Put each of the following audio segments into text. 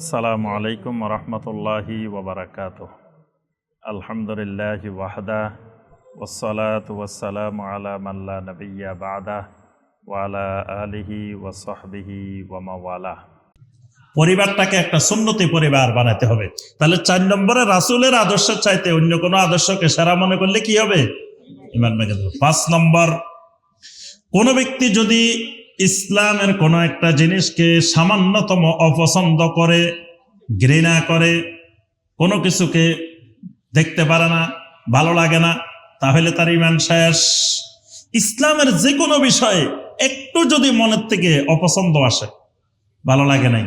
আসসালামু আলাইকুম রহমতুল্লাহি ওবরাকাত আলহামদুলিল্লাহ ওয়াহদা ওসলাত ওয়াসালাম আলা মাল্লা নবিয়া বাদা ওয়ালা আলিহি ওয়াসহবিহি ওয়ামাওয়ালা পরিবারটাকে একটা সুন্নতি পরিবার বানাতে হবে। তাহলে চার নম্বরে রাসুলের আদর্শের চাইতে অন্য কোনো আদর্শকে সেরা মনে করলে কি হবে? পাঁচ নম্বর, কোন ব্যক্তি যদি ইসলামের কোনো একটা জিনিসকে সামান্যতম অপছন্দ করে, ঘৃণা করে, কোনো কিছুকে দেখতে পারে না, ভালো লাগে না, তাহলে তার ইমান শেষ। ইসলামের যে কোনো বিষয়ে একটু যদি মনের থেকে অপছন্দ আসে, ভালো লাগে নাই,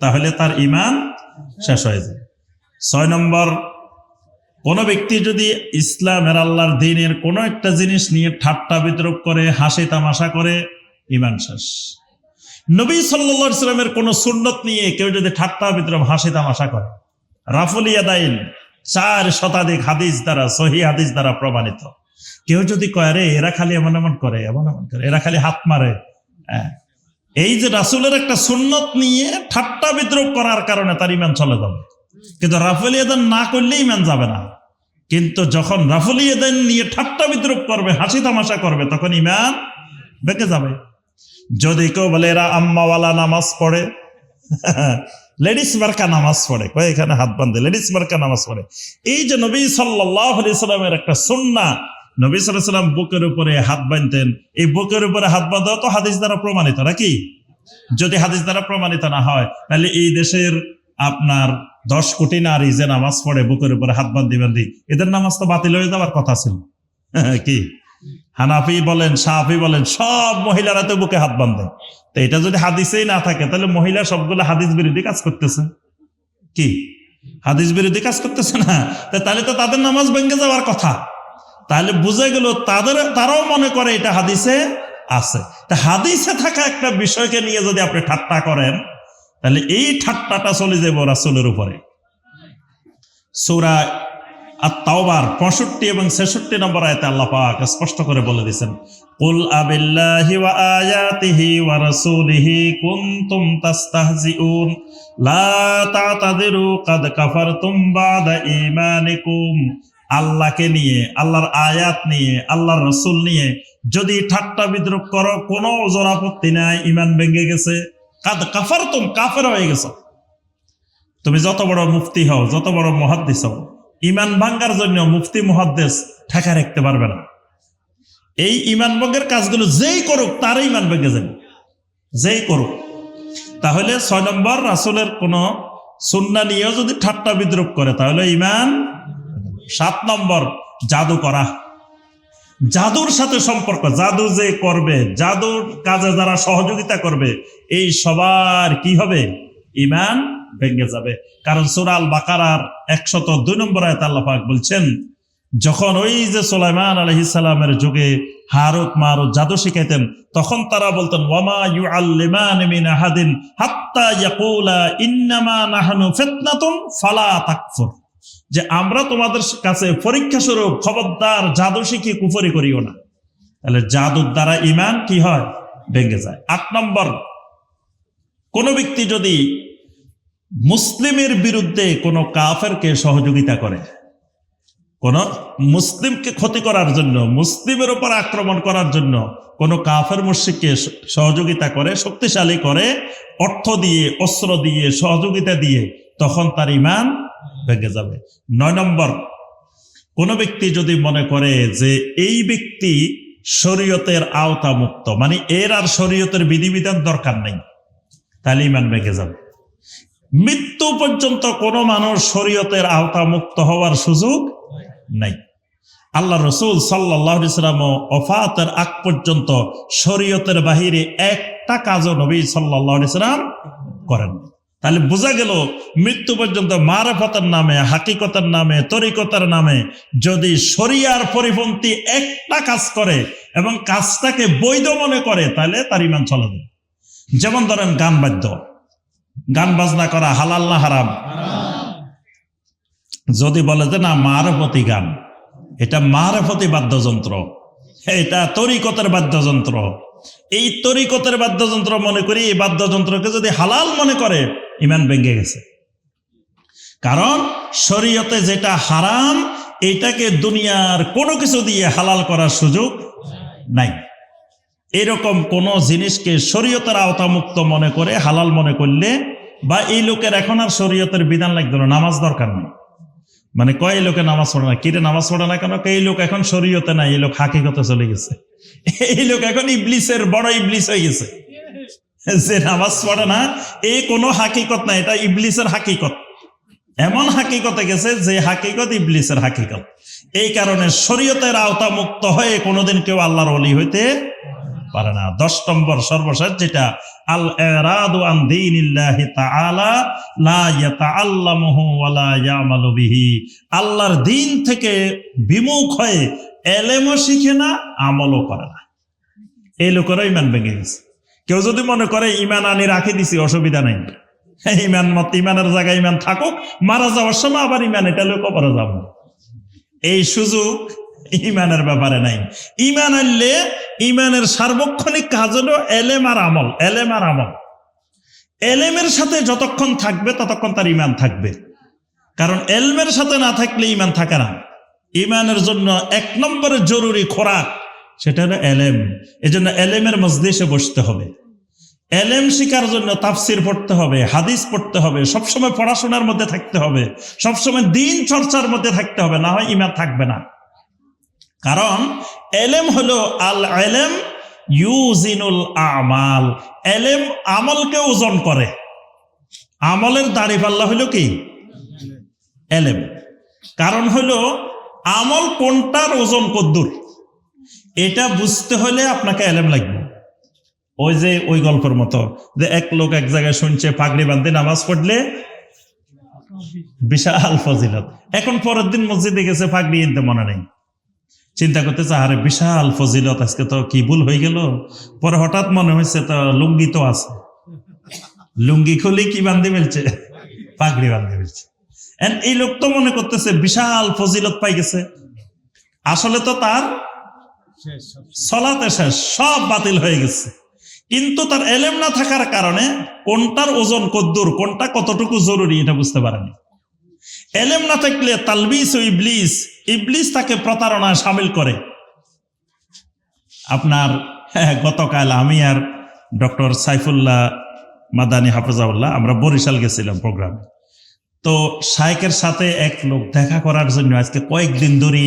তাহলে তার ইমান শেষ হয়ে যায়। ছয় নম্বর, কোন ব্যক্তি যদি ইসলামের আল্লাহর দিনের কোনো একটা জিনিস নিয়ে ঠাট্টা বিদ্রোপ করে, হাসি তামাশা করে ইমান শেষ। নবী সাল্লা ইসলামের কোন সুন্নত নিয়ে কেউ যদি ঠাট্টা বিদ্রোপ হাসি তামাশা করে রাফুলিয়া দাইন চার শতাধিক হাদিস দ্বারা, সহি হাদিস দ্বারা প্রমাণিত। কেউ যদি কয় রে এরা খালি এমন এমন করে, এমন এমন করে, এরা খালি হাত মারে। হ্যাঁ। এই যে রাসুলের একটা সুন্নত নিয়ে ঠাট্টা বিদ্রোপ করার কারণে তার ইমান চলে যাবে। কিন্তু রাফুল ইয়াদান না করলে ইমান যাবে না। কিন্তু যখন রাফুল ইয়াদান নিয়ে ঠাট্টা বিদ্রোপ করবে, হাসি তামাশা করবে, তখন ইমান বেঁকে যাবে। যদি কেউ বলে, এরা আম্মাওয়ালা নামাজ পড়ে। লেডিস মার্কা নামাজ পড়ে। কয়, এখানে হাত বান্ধে লেডিস মার্কা নামাজ পড়ে। এই যে নবী সাল্লাহ সাল্লামের একটা সুন্না নবী সাল্লাম বুকের উপরে হাত বাঁধতেন। এই বুকের উপরে হাত বাঁধা তো হাদিস দ্বারা প্রমাণিত, নাকি? যদি হাদিস দ্বারা প্রমাণিত না হয়, তাহলে এই দেশের আপনার দশ কোটি নারী যে নামাজ পড়ে, বুকের উপরে হাত বান্ধি বান্ধি এদের নামাজ তো বাতিল হয়ে যাওয়ার কথা ছিল। কি? হানাফি বলেন সাহাফি বলেন, সব মহিলারা তো বুকে হাত বাঁধে। তো এটা যদি হাদিসেই না থাকে, তাহলে মহিলা সবগুলো হাদিস বিরোধী কাজ করতেছে। কি? হাদিস বিরোধী কাজ করতেছে না? তাহলে তো তাদের নামাজ ভেঙে যাওয়ার কথা। তাহলে বুঝে গেল তাদের, তারাও মনে করে এটা হাদিসে আছে। তা হাদিসে থাকা একটা বিষয়কে নিয়ে যদি আপনি ঠাট্টা করেন, তাহলে এই ঠাট্টাটা চলে যাব রাসুলের উপরে। সুরা আর তাওবার পঁয়ষট্টি এবং ছেষট্টি নম্বর আয়তে আল্লাহ স্পষ্ট করে বলে দিয়েছেন, কুল আবিল্লাহি ওয়া আয়াতিহি ওয়া রাসূলিহি কুনতুম তাস্তাহজিউন, লা তা'তাযিরু কাদ কাফারতুম বাদা ঈমানিকুম। আল্লাহকে নিয়ে, আল্লাহর আয়াত নিয়ে, আল্লাহর রসুল নিয়ে যদি ঠাট্টা বিদ্রুপ করো, কোনো ওজোর আপত্তি নাই ইমান ভেঙে গেছে, কাদ কাফার তুম কাফের হয়ে গেছ। তুমি যত বড় মুফতি হও, যত বড় মহাদ্দিস হও ইমান ভাঙ্গার জন্য মুফতি মহাদ্দেশ ঠেকা রাখতে পারবে না। এই ইমান ভঙ্গের কাজগুলো যেই করুক তার ইমান ভেঙে যাবে। যেই করুক। তাহলে ছয় নম্বর, রাসুলের কোন সুন্না নিয়েও যদি ঠাট্টা বিদ্রুপ করে, তাহলে ইমান সাত নম্বর, জাদু করা। জাদুর সাথে সম্পর্ক, জাদু যে করবে, জাদুর কাজে যারা সহযোগিতা করবে, এই সবার কি হবে? ইমান ভেঙে যাবে। কারণ সুরাল বাকারার একশত দুই নম্বর আয়ত আল্লাহ পাক বলছেন, যখন ওই যে সোলাইমান আলহিসাল্লামের যুগে হারুত মারুত জাদু শিখাইতেন, তখন তারা বলতেন আমরা তোমাদের কাছে পরীক্ষা স্বরূপ, খবরদার, জাদু শিখি, কুফরি করিও না। তাহলে জাদুর দ্বারা ইমান কি হয়? ভেঙে যায়। আট নম্বর, কোন ব্যক্তি যদি মুসলিমের বিরুদ্ধে কোনো কাফেরকে সহযোগিতা করে। কোন মুসলিমকে ক্ষতি করার জন্য, মুসলিমের উপর আক্রমণ করার জন্য কোনো কাফের মুশিককে সহযোগিতা করে, শক্তিশালী করে, অর্থ দিয়ে, অস্ত্র দিয়ে, সহযোগিতা দিয়ে, তখন তার ইমান ভেঙে যাবে। নয় নম্বর, কোন ব্যক্তি যদি মনে করে যে এই ব্যক্তি শরীয়তের আওতা মুক্ত মানে এর আর শরীয়তের বিধিবিধান দরকার নেই, তাহলে ইমান ভেঙে যাবে। মৃত্যু পর্যন্ত কোনো মানুষ শরীয়তের আওতা মুক্ত হওয়ার সুযোগ নাই। আল্লাহ রসুল সাল্লাম অফাতের আগ পর্যন্ত শরীয়তের বাহিরে একটা কাজও নবী সাল্লাম করেন তাহলে বোঝা গেল মৃত্যু পর্যন্ত মারেফতের নামে, হাকিকতের নামে, তরিকতার নামে যদি শরিয়ার পরিপন্থী একটা কাজ করে এবং কাজটাকে বৈধ মনে করে, তাহলে তার ইমান চলে যেমন ধরেন গান বাদ্য। গান বাজনা করা হালাল না হারাম? যদি বলে যে না, মারেফতি গান, এটা মারেফতি বাদ্যযন্ত্র। এটা তরিকতের বাদ্যযন্ত্র। এই তরিকতের বাদ্যযন্ত্র মনে করি, এই বাদ্যযন্ত্রকে যদি হালাল মনে করে, ইমান ভেঙে গেছে। কারণ শরীয়তে যেটা হারাম, এটাকে দুনিয়ার কোনো কিছু দিয়ে হালাল করার সুযোগ নাই। এরকম কোন জিনিসকে শরীয়তের আওতামুক্ত মনে করে, হালাল মনে করলে বা এই লোকের এখন আর শরীয়তের বিধান লাগবে না, নামাজ দরকার নেই। মানে কয় লোকে নামাজ পড়ে না? কিরে নামাজ পড়ে না কেন? এই লোক এখন শরীয়তে নাই, এই লোক হাকিকতে চলে গেছে। এই লোক এখন ইবলিসের বড় ইবলিস হয়ে গেছে। যে নামাজ পড়ে না এই কোনো হাকিকত না, এটা ইবলিসের হাকিকত। এমন হাকিকতে গেছে যে হাকিকত ইবলিসের হাকিকত। এই কারণে শরীয়তের আওতা মুক্ত হয়ে কোনোদিন কেউ আল্লাহর অলি হইতে পারে না। দশ নম্বর সর্বশেষ যেটা, আল এরাদু আন দীনিল্লাহি তাআলা লা ইয়াতাআল্লামুহু ওয়া লা ইয়ামালু বিহি। আল্লাহর দিন থেকে বিমুখ হয়ে এলেমও শিখে না, আমলও করে না। এই লোকেরও ইমান ভেঙে গেছে। কেউ যদি মনে করে ইমান আনি, রাখি দিছি, অসুবিধা নাই। ইমান মত ইমানের জায়গায় ইমান থাকুক, মারা যাওয়ার সময় আবার ইমান এটা লোক কবরে যাব। এই সুযোগ ইমানের ব্যাপারে নাই। ইমান আনলে ইমানের সার্বক্ষণিক কাজ হলো এলেম আর আমল, এলেম আর আমল। এলেমের সাথে যতক্ষণ থাকবে ততক্ষণ তার ইমান থাকবে। কারণ এলমের সাথে না থাকলে ইমান থাকে না। ইমানের জন্য এক নম্বরে জরুরি খোরাক, সেটা হলো এলেম। এই জন্য এলেমের মজলিসে বসতে হবে। এলেম শিকার জন্য তাফসির পড়তে হবে, হাদিস পড়তে হবে, সবসময় পড়াশোনার মধ্যে থাকতে হবে, সবসময় দিন চর্চার মধ্যে থাকতে হবে, না হয় ইমান থাকবে না। কারণ এলেম হলো আল এলেম ইউজিনুল আমাল। এলেম আমলকে ওজন করে। আমলের দাড়ি পাল্লা হলো কি? এলেম। কারণ হলো আমল কোনটার ওজন কদ্দুর? এটা বুঝতে হলে আপনাকে এলেম লাগবে। ওই যে ওই গল্পের মতো যে এক লোক এক জায়গায় শুনছে, পাগড়ি বান্ধে নামাজ পড়লে বিশাল ফজিলত। এখন পরের দিন মসজিদে গেছে, পাগড়ি এনতে মনে নেই। চিন্তা করতেছে আরে বিশাল ফজিলত আজকে তো কি ভুল হয়ে গেল? পরে হঠাৎ মনে হয়েছে তো লুঙ্গি তো আছে। লুঙ্গি খুলে কি বান্ধে ফেলছে পাগড়ি বান্ধে ফেলছে এই লোক তো মনে করতেছে বিশাল ফজিলত পাই গেছে। আসলে তো তার সলাতে শেষ সব বাতিল হয়ে গেছে। কিন্তু তার এলেম না থাকার কারণে কোনটার ওজন কদ্দুর কোনটা কতটুকু জরুরি এটা বুঝতে পারেনি। এলেম না থাকলে তালবিস ও ইবলিস ইবলিস তাকে প্রতারণায় সামিল করে। আপনার হ্যাঁ, গতকাল আমি আর ডক্টর সাইফুল্লাহ মাদানী হাফেজাউল্লাহ আমরা বরিশাল গেছিলাম প্রোগ্রামে। তো শাইকের সাথে এক লোক দেখা করার জন্য আজকে কয়েকদিন ধরে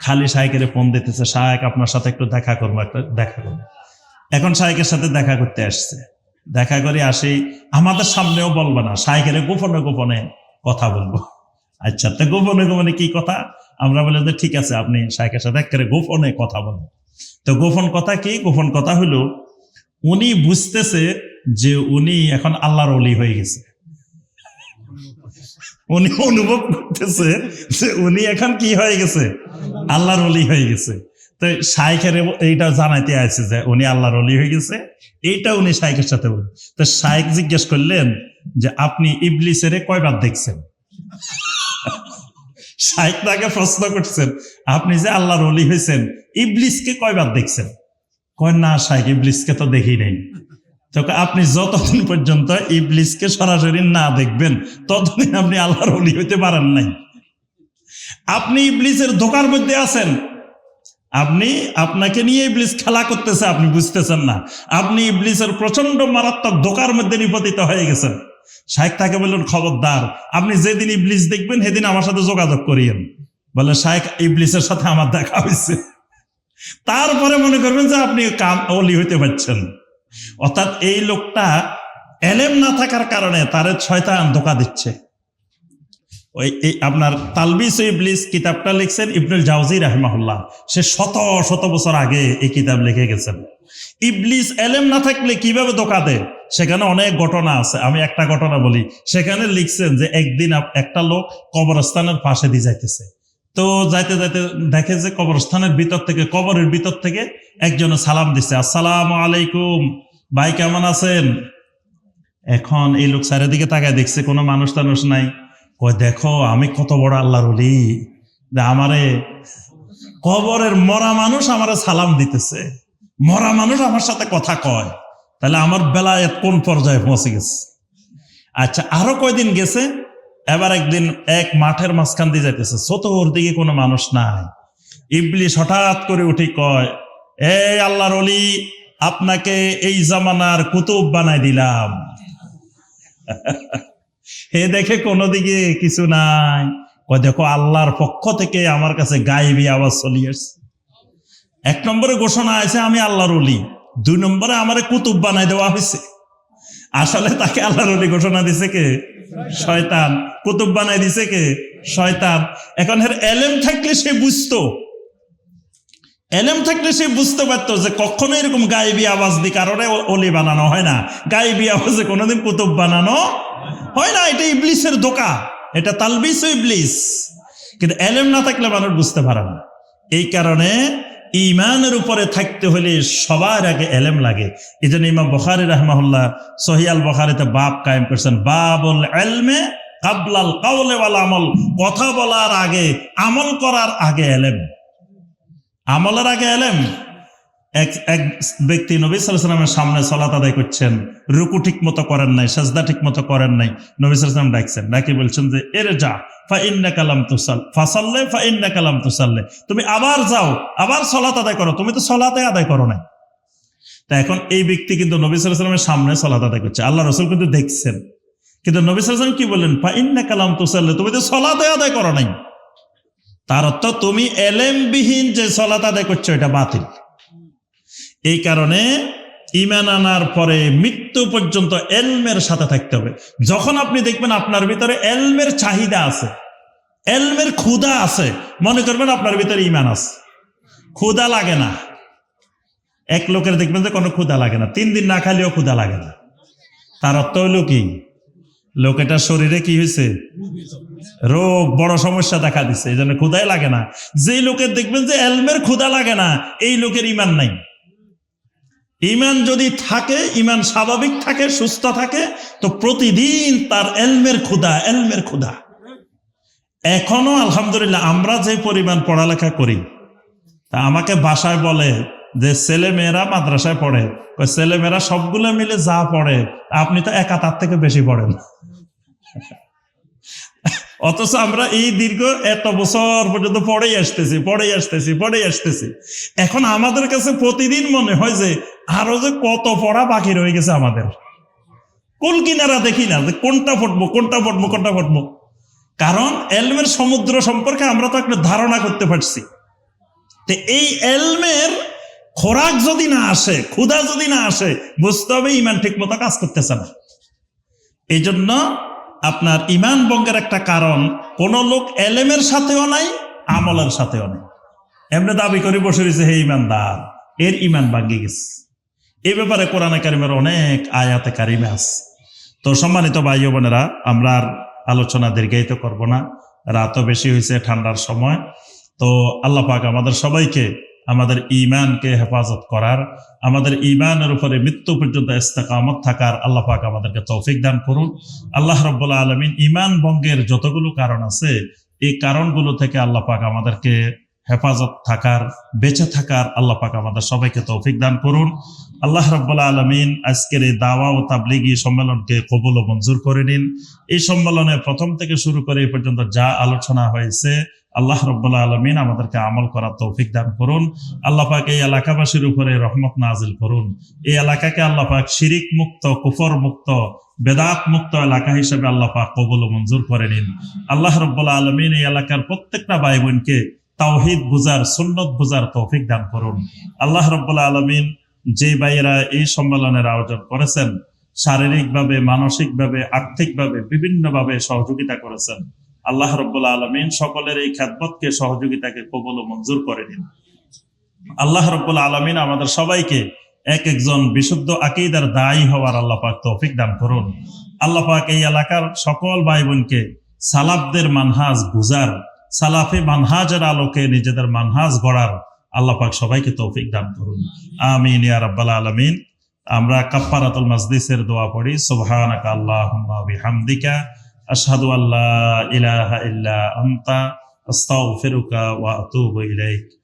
খালি শাইকের ফোন দিতেছে শায়েক আপনার সাথে একটু দেখা করব একটা দেখা করব। এখন শাইকের সাথে দেখা করতে আসছে। দেখা করে আসি আমাদের সামনেও বলব না শাইকের গোপনে গোপনে কথা বলব। আচ্ছা তো গোপনে গোপনে কি কথা? আমরা বলে যে ঠিক আছে, আপনি শাইকের সাথে একেবারে গোপনে কথা বলেন। তো গোপন কথা কি? গোপন কথা হলো, উনি বুঝতেছে যে উনি এখন আল্লাহর অলি হয়ে গেছে। উনি অনুভব করতেছে যে উনি এখন কি হয়ে গেছে? আল্লাহর অলি হয়ে গেছে। তো শাইখের এইটা জানাইতে আছে যে উনি আল্লাহর অলি হয়ে গেছে, এইটা উনি শাইখের সাথে বলেন। তো শাইখ জিজ্ঞেস করলেন যে, আপনি ইবলিসের কয়বার দেখছেন? শাইখ তাকে প্রশ্ন করছেন, আপনি যে আল্লাহর অলি হয়েছেন, ইবলিসকে কয়বার দেখছেন? কয়, না শাইখ, ইবলিসকে তো দেখি নাই। তো আপনি যতদিন পর্যন্ত ইবলিসকে সরাসরি না দেখবেন, ততদিন আপনি আল্লাহর অলি হইতে পারেন নাই। আপনি ইবলিসের ধোকার মধ্যে আছেন। আপনি, আপনাকে নিয়ে ইবলিস খেলা করতেছে, আপনি বুঝতেছেন না। আপনি ইবলিসের প্রচণ্ড মারাত্মক ধোকার মধ্যে নিপতিত হয়ে গেছেন। শাহেক তাকে বললেন, খবরদার, আপনি যেদিন ইবলিস দেখবেন, সেদিন আমার সাথে যোগাযোগ করিয়েন। বলে শাহেক ইবলিসের সাথে আমার দেখা হয়েছে। তারপরে মনে করবেন যে আপনি কাম অলি হইতে পারছেন। অর্থাৎ এই লোকটা এলেম না থাকার কারণে তারে ছয়টা ধোকা দিচ্ছে। ওই আপনার তালবিস ইবলিস কিতাবটা লিখছেন ইবনুল জাউজি রাহমাহুল্লাহ। সে শত শত বছর আগে এই কিতাব লিখে গেছেন। ইবলিস এলেম না থাকলে কীভাবে ধোকা দেয়? সেখানে অনেক ঘটনা আছে। আমি একটা ঘটনা বলি। সেখানে লিখছেন যে একদিন একটা লোক কবরস্থানের পাশে দিয়ে যাইতেছে। তো যাইতে যাইতে দেখে যে কবরস্থানের ভিতর থেকে, কবরের ভিতর থেকে একজন সালাম দিছে। আসসালামু আলাইকুম, ভাই কেমন আছেন? এখন এই লোক চারিদিকে তাকায় দেখছে কোনো মানুষ টানুষ নাই। কয় দেখো, আমি কত বড় আল্লাহর যে আমারে কবরের মরা মানুষ আমারে সালাম দিতেছে। মরা মানুষ আমার সাথে কথা কয়। তাহলে আমার বেলায় কোন পর্যায়ে পৌঁছে গেছে? আচ্ছা আরও কয়দিন গেছে? এবার একদিন এক মাঠের মাঝখান দিয়ে যাইতেছে। ওর দিকে কোনো মানুষ নাই। ইবলিশ হঠাৎ করে উঠি কয়, এই আল্লাহর অলি আপনাকে এই জামানার কুতুব বানাই দিলাম। হে দেখে কোনো দিকে কিছু নাই। কয়, দেখো, আল্লাহর পক্ষ থেকে আমার কাছে গায়েবী আওয়াজ চলে আসছে। এক নম্বরে ঘোষণা আছে, আমি আল্লাহর অলি দুই নম্বরে আমারে কুতুব বানাই দেওয়া হয়েছে। আসলে তাকে আল্লাহর অলি ঘোষণা দিছে কে? শয়তান। কুতুব বানাই দিছে কে? শয়তান। এখন এর এলেম থাকলে সে বুঝতো। এলেম থাকলে সে বুঝতে পারতো যে কখনো এরকম গায়েবী আওয়াজ দিয়ে কারণে ও- অলি বানানো হয় না। গায়েবী আওয়াজে কোনোদিন কুতুব বানানো হয় না, এটা ইবলিসের দোকা এটা তালবিস ইবলিস। কিন্তু এলেম না থাকলে মানুষ বুঝতে পারে না। এই কারণে ইমানের উপরে থাকতে হলে সবার আগে এলেম লাগে। এই জন্য ইমাম বখারি রহমাহুল্লাহ সহিয়াল বখারিতে বাপ কায়েম করছেন, বাবুল এলমে কাবলাল কাউলে ওয়াল আমল। কথা বলার আগে, আমল করার আগে এলেম। আমলের আগে এলেম। এক এক ব্যক্তি নবী সাল্লামের সামনে সলাত আদায় করছেন, রুকু ঠিক মতো করেন নাই, সাজদা ঠিক মতো করেন নাই, নবী সাল্লাম ডাকছেন ডাকি বলছেন যে, এর যা ফা ইন্না কালাম তুসাল কালাম তুসাল্লে, তুমি আবার যাও, আবার সলাত আদায় করো, তুমি তো সলাতে আদায় করো নাই। তা এখন এই ব্যক্তি কিন্তু নবী সাল্লামের সামনে সলাত আদায় করছে আল্লাহ রসুল কিন্তু দেখছেন। কিন্তু নবী সাল্লাম কি বললেন ফা ইন্না কালাম তুসাল্লে, তুমি তো সলাতে আদায় করো নাই। তার অর্থ, তুমি এলেমবিহীন যে সলাত আদায় করছ, এটা বাতিল। এই কারণে ইমান আনার পরে মৃত্যু পর্যন্ত এলমের সাথে থাকতে হবে। যখন আপনি দেখবেন আপনার ভিতরে এলমের চাহিদা আছে, এলমের ক্ষুধা আছে, মনে করবেন আপনার ভিতরে ইমান আছে। ক্ষুদা লাগে না। এক লোকের দেখবেন যে কোনো ক্ষুদা লাগে না। তিন দিন না খাইলেও ক্ষুদা লাগে না। তার অর্থ হলো কি? লোকেটার শরীরে কি হয়েছে? রোগ, বড় সমস্যা দেখা দিচ্ছে এই জন্য ক্ষুধাই লাগে না। যেই লোকের দেখবেন যে এলমের ক্ষুদা লাগে না, এই লোকের ইমান নাই। ইমান যদি থাকে, ইমান স্বাভাবিক থাকে, সুস্থ থাকে, তো প্রতিদিন তার এলমের ক্ষুধা এলমের ক্ষুধা। এখনও আলহামদুলিল্লাহ আমরা যে পরিমাণ পড়ালেখা করি, তা আমাকে বাসায় বলে যে ছেলে মেয়েরা মাদ্রাসায় পড়ে। ছেলে মেয়েরা সবগুলো মিলে যা পড়ে, আপনি তো একা তার থেকে বেশি পড়েন। অথচ আমরা এই দীর্ঘ এত বছর পর্যন্ত পড়েই আসতেছি পড়েই আসতেছি পড়েই আসতেছি। এখন আমাদের কাছে প্রতিদিন মনে হয় যে আরও যে কত পড়া বাকি রয়ে গেছে আমাদের। কোন কিনারা দেখি না, যে কোনটা পড়ব কোনটা পড়ব কোনটা পড়ব। কারণ এলমের সমুদ্র সম্পর্কে আমরা তো একটা ধারণা করতে পারছি। তো এই এলমের খোরাক যদি না আসে, ক্ষুধা যদি না আসে, বুঝতে হবে ইমান ঠিক মতো কাজ করতেছে না। এই জন্য আপনার ইমান বঙ্গের একটা কারণ, কোন লোক এলেমের সাথেও নাই, আমলের সাথেও নাই। এমনি দাবি করে বসে রয়েছে, হে ইমানদার, এর ইমান ভাঙ্গি গেছে। এই ব্যাপারে কোরআনে কারিমের অনেক আয়াতে কারিমে আছে। তো সম্মানিত ভাই বোনেরা, আমরা আর আলোচনা দীর্ঘায়িত করব না। রাতও বেশি হয়েছে, ঠান্ডার সময়। তো আল্লাহ পাক আমাদের সবাইকে আমাদের ইমানকে হেফাজত করার, আমাদের ইমানের উপরে মৃত্যু পর্যন্ত ইস্তেকামত থাকার আল্লাহ পাক আমাদেরকে তৌফিক দান করুন। আল্লাহ রব্বুল্লাহ আলমিন ইমান ভঙ্গের যতগুলো কারণ আছে, এই কারণগুলো থেকে আল্লাহ পাক আমাদেরকে হেফাজত থাকার, বেঁচে থাকার আল্লাহ পাক আমাদের সবাইকে তৌফিক দান করুন। আল্লাহ রব্বুল্লাহ আলমিন আজকের এই দাওয়া ও তাবলিগি সম্মেলনকে কবুল ও মঞ্জুর করে নিন। এই সম্মেলনে প্রথম থেকে শুরু করে এই পর্যন্ত যা আলোচনা হয়েছে, আল্লাহ রব্বুল্লাহ আলমিন আমাদেরকে আমল করার তৌফিক দান করুন। আল্লাহ পাক এই এলাকাবাসীর উপরে রহমত নাজিল করুন। এই এলাকাকে আল্লাহ পাক শিরিক মুক্ত, কুফর মুক্ত, বেদাত মুক্ত এলাকা হিসেবে আল্লাহ পাক কবুল ও মঞ্জুর করে নিন। আল্লাহ রব্বুল্লাহ আলমিন এই এলাকার প্রত্যেকটা ভাই বোনকে তাওহিদ বুজার, সুন্নত বুজার তৌফিক দান করুন। আল্লাহ রব্বুল্লাহ আলমিন যে ভাইয়েরা এই সম্মেলনের আয়োজন করেছেন, শারীরিকভাবে, মানসিকভাবে, আর্থিকভাবে বিভিন্নভাবে সহযোগিতা করেছেন, আল্লাহ রব্বুল্লাহ আলমিন সকলের এই খ্যাতবতকে সহযোগিতাকে কবল ও মঞ্জুর করে নিন আল্লাহ রব্বুল্লাহ আলমিন আমাদের সবাইকে এক একজন বিশুদ্ধ আকিদার দায়ী হওয়ার আল্লাহ পাক তৌফিক দান করুন। আল্লাহ পাক এই এলাকার সকল ভাই বোনকে সালাবদের মানহাজ বুজার সালাফি মানহাজের আলোকে নিজেদের মানহাজ গড়ার আল্লাপাক সবাইকে তৌফিক দান করুন। আমিন, ইয়া রাব্বাল আলামিন। আমরা কাপ্পারাতুল মাজলিসের দোয়া পড়ি। সুবহানাকা আল্লাহুম্মা বিহামদিকা। আশহাদু আল্লা ইলাহা ইল্লা আনতা। আস্তাগফিরুকা ওয়া আতুবু ইলাইক।